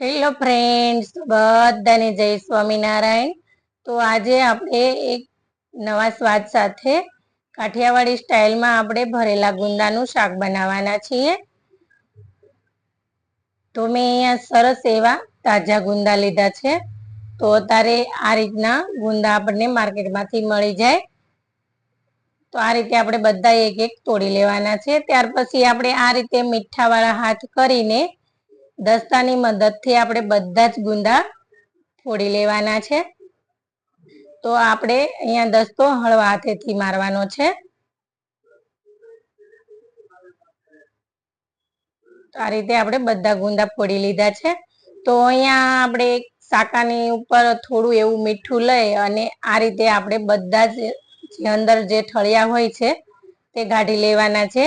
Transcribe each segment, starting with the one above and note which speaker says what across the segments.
Speaker 1: Hello friends બધાને જય સ્વામિનારાયણ. તો આજે આપણે એક નવા સ્વાદ સાથે કાઠિયાવાડી સ્ટાઇલમાં આપણે ભરેલા ગુંદાનું શાક બનાવવાના છીએ. તો મેં અહીંયા સરસ એવા તાજા ગુંદા લીધા છે. તો અત્યારે આ રીતના ગુંદા આપણને માર્કેટમાંથી મળી જાય. તો આ રીતે આપણે બધા એક એક તોડી લેવાના છે. ત્યાર પછી આપણે આ રીતે મીઠાવાળા હાથ કરીને દસ્તાની મદદથી આપણે બધા જ ગુંદા ફોડી લેવાના છે. તો આપણે અહીંયા દસ્તો હળવા હાથેથી મારવાનો છે. આ રીતે આપણે બધા ગુંદા ફોડી લીધા છે. તો અહીંયા આપણે શાકાની ઉપર થોડું એવું મીઠું લઈ અને આ રીતે આપણે બધા જ અંદર જે ઠળિયા હોય છે તે કાઢી લેવાના છે.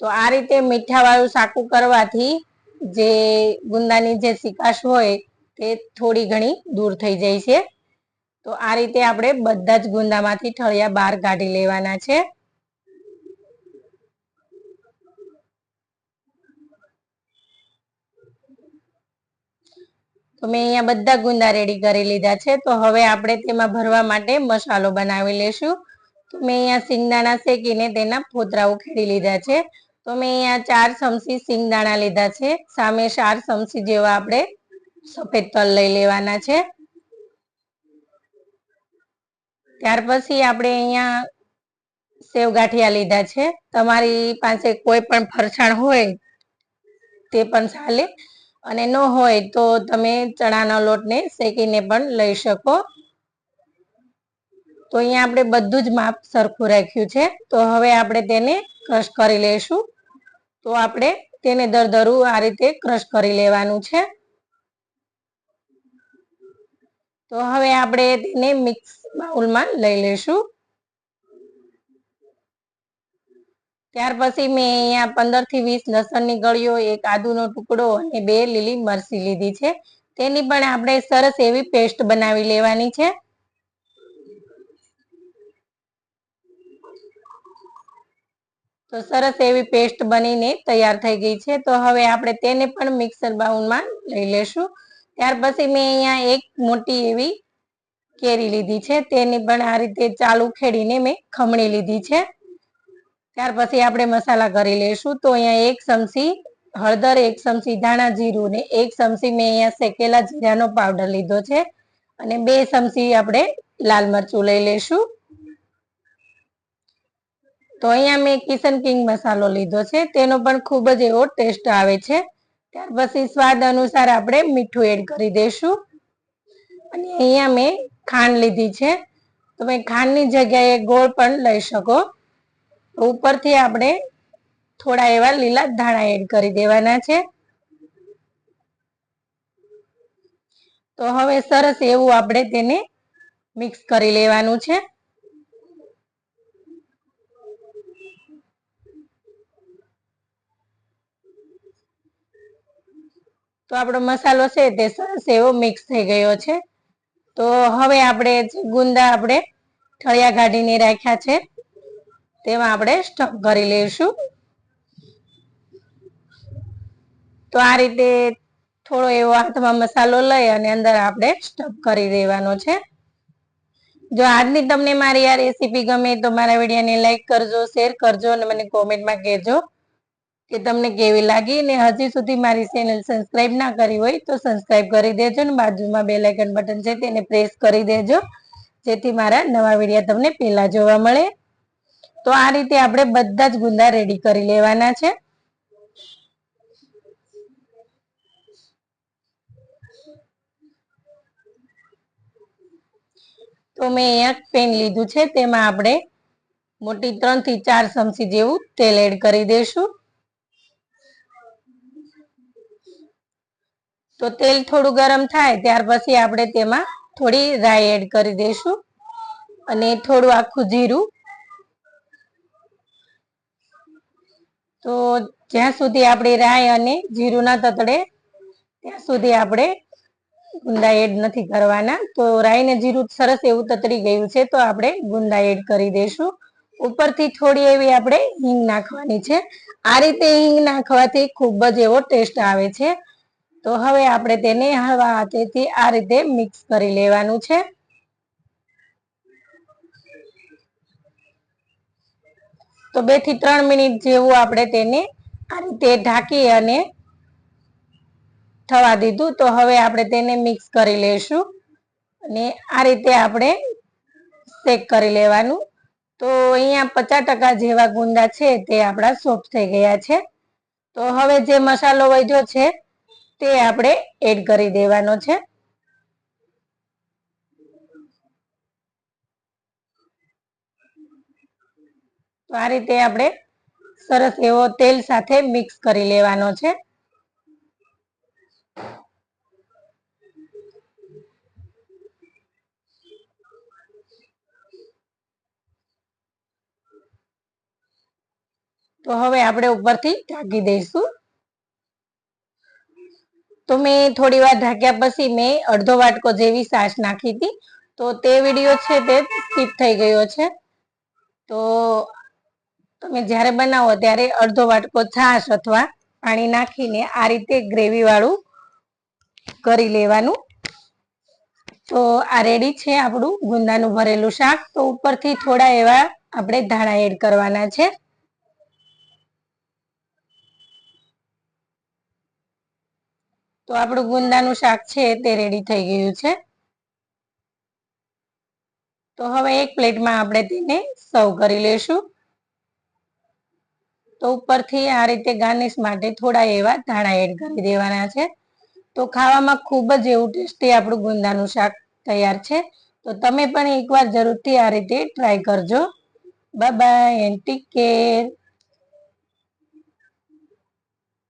Speaker 1: તો આ રીતે મીઠાવાળું શાકું કરવાથી જે ગુંદાની જે સિકાશ હોય તે થોડી ઘણી દૂર થઈ જાય છે. તો આ રીતે આપણે બધા જ ગુંદામાંથી ઠળિયા બહાર કાઢી લેવાના છે. તો મેં અહીંયા બધા ગુંદા રેડી કરી લીધા છે. તો હવે આપણે તેમાં ભરવા માટે મસાલો બનાવી લેશું. તો મેં અહીંયા સિંગદાણા શેકીને તેના ફોતરા ઉખેડી લીધા છે. તો મેં અહીંયા ચાર ચમચી સિંગદાણા લીધા છે. સામે ચાર ચમચી જેવા આપણે સફેદ તલ લઈ લેવાના છે. ત્યાર પછી આપણે અહીંયા સેવ ગાંઠિયા લીધા છે. તમારી પાસે કોઈ પણ ફરસાણ હોય તે પણ ચાલે. અને ન હોય તો તમે ચણાના લોટને શેકીને પણ લઈ શકો. તો અહીંયા આપણે બધું જ માપ સરખું રાખ્યું છે. તો હવે આપણે તેને ક્રશ કરી લઈશું. તો આપણે તેને દરદરું આ રીતે ક્રશ કરી લેવાનું છે. તો હવે આપણે તેને મિક્સ બાઉલમાં લઈ લઈશું. ત્યાર પછી મેં અહીંયા પંદરથી વીસ લસણની ગળીઓ, એક આદુનો ટુકડો અને બે લીલી મરચી લીધી છે. તેની પણ આપણે સરસ એવી પેસ્ટ બનાવી લેવાની છે. તો સરસ એવી પેસ્ટ બનીને તૈયાર થઈ ગઈ છે. તો હવે આપણે તેને પણ મિક્સર બાઉલમાં લઈ લેશું. ત્યાર પછી મેં અહીંયા એક મોટી એવી કેરી લીધી છે. તેની પણ આ રીતે ચાલુ ખેડીને મેં ખમણી લીધી છે. ત્યાર પછી આપણે મસાલા કરી લઈશું તો અહીંયા એક ચમચી હળદર, એક ચમચી ધાણા જીરું ને એક ચમચી મેં અહીંયા શેકેલા જીરાનો પાવડર લીધો છે. અને બે ચમચી આપણે લાલ મરચું લઈ લઈશું તો અહીંયા મેં કિશન કિંગ મસાલો લીધો છે. તેનો પણ ખૂબ જ એવો ટેસ્ટ આવે છે. ત્યાર પછી સ્વાદ અનુસાર આપણે મીઠું એડ કરી દઈશું. અને અહીંયા મેં ખાંડ લીધી છે. તમે ખાંડની જગ્યાએ ગોળ પણ લઈ શકો. ઉપરથી આપણે થોડા એવા લીલા ધાણા એડ કરી દેવાના છે. તો હવે સરસ એવું આપણે તેને મિક્સ કરી લેવાનું છે. તો આપણો મસાલો છે તે સરસ એવો મિક્સ થઈ ગયો છે. તો હવે આપણે ગુંદા આપણે ઠળિયા કાઢીને રાખ્યા છે, તેમાં આપણે સ્ટફ કરી લઈશું. તો આ રીતે થોડો એવો હાથમાં મસાલો લઈ અને અંદર આપણે સ્ટફ કરી દેવાનો છે. જો આજની તમને મારી આ રેસીપી ગમે તો મારા વિડીયોને લાઈક કરજો શેર કરજો અને મને કોમેન્ટમાં કહેજો. કે તમને કેવી લાગી ને હજી સુધી મારી ચેનલ સબસ્ક્રાઇબ ના કરી હોય તો સબસ્ક્રાઇબ કરી દેજો ને બાજુમાં બે લાઇકન બટન છે તેને પ્રેસ કરી દેજો, જેથી મારા નવા વીડિયો તમને પહેલા જોવા મળે. તો આ રીતે આપણે બધા જ ગુંદા રેડી કરી લેવાના છે. તો મેં એક પેન લીધું છે, તેમાં આપણે મોટી ત્રણથી ચાર ચમચી જેવું તેલ એડ કરી દઈશું. તો તેલ થોડું ગરમ થાય ત્યાર પછી આપણે તેમાં થોડી રાઈ એડ કરી દઈશું. અને થોડું આખું જીરું. તો જ્યાં સુધી આપણી રાઈ અને જીરું ના તતડે, ત્યાં સુધી આપણે ગુંદા એડ નથી કરવાના. તો રાઈ ને જીરું સરસ એવું તતડી ગયું છે, તો આપણે ગુંદા એડ કરી દઈશું. ઉપરથી થોડી એવી આપણે હિંગ નાખવાની છે. આ રીતે હિંગ નાખવાથી ખૂબ જ એવો ટેસ્ટ આવે છે. તો હવે આપણે તેને હળવા હાથેથી આ રીતે મિક્સ કરી લેવાનું છે. તો બેથી ત્રણ મિનિટ જેવું આપણે તેને આ રીતે ઢાંકી અને થવા દીધું. તો હવે આપણે તેને મિક્સ કરી લઈશું અને આ રીતે આપણે શેક કરી લેવાનું. તો અહીંયા પચાસ ટકા જેવા ગુંદા છે તે આપણા સોફ્ટ થઈ ગયા છે. તો હવે જે મસાલો વધ્યો છે તે આપણે એડ કરી દેવાનો છે. તો આ રીતે આપણે સરસ એવો તેલ સાથે મિક્સ કરી લેવાનો છે. તો હવે આપણે ઉપરથી ઢાંકી દઈશું. તો મેં થોડી વાર ઢાંક્યા પછી મેં અડધો વાટકો જેવી સાસ નાખી હતી. તો તે વીડિયો છે તે સ્કીપ થઈ ગયો છે. તો તમે જ્યારે બનાવો ત્યારે અડધો વાટકો છાશ અથવા પાણી નાખીને આ રીતે ગ્રેવી વાળું કરી લેવાનું. તો આ રેડી છે આપણું ગુંદાનું ભરેલું શાક. તો ઉપરથી થોડા એવા આપણે ધાણા એડ કરવાના છે. તો આપણું ગુંદાનું શાક છે તે રેડી થઈ ગયું છે. તો હવે એક પ્લેટમાં આપણે તેને સર્વ કરી લેશું તો ઉપરથી આ રીતે ગાર્નિશ માટે થોડા એવા ધાણા એડ કરી દેવાના છે. તો ખાવામાં ખૂબ જ એવું ટેસ્ટી આપણું ગુંદાનું શાક તૈયાર છે. તો તમે પણ એકવાર જરૂરથી આ રીતે ટ્રાય કરજો. By and take care